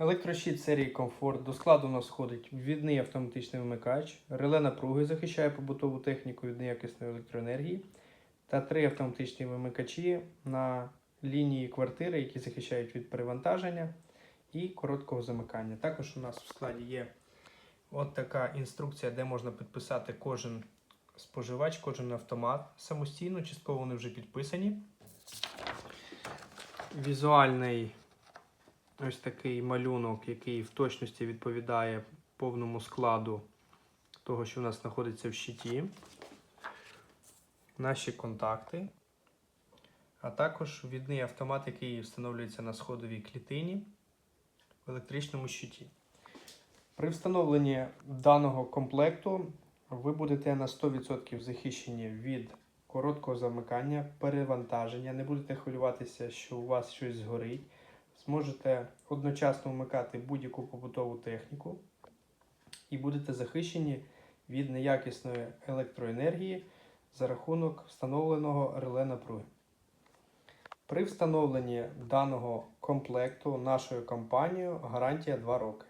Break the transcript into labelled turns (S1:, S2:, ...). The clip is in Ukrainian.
S1: Електрощит серії Комфорт. До складу у нас входить відний автоматичний вимикач, реле напруги захищає побутову техніку від неякісної електроенергії та три автоматичні вимикачі на лінії квартири, які захищають від перевантаження і короткого замикання. Також у нас в складі є от така інструкція, де можна підписати кожен споживач, кожен автомат самостійно, частково вони вже підписані. Візуальний ось такий малюнок, який в точності відповідає повному складу того, що в нас знаходиться в щиті. Наші контакти, а також відний автомат, який встановлюється на сходовій клітині в електричному щиті. При встановленні даного комплекту ви будете на 100% захищені від короткого замикання, перевантаження, не будете хвилюватися, що у вас щось згорить. Зможете одночасно вмикати будь-яку побутову техніку і будете захищені від неякісної електроенергії за рахунок встановленого реле напруги. При встановленні даного комплекту нашою компанією гарантія 2 роки.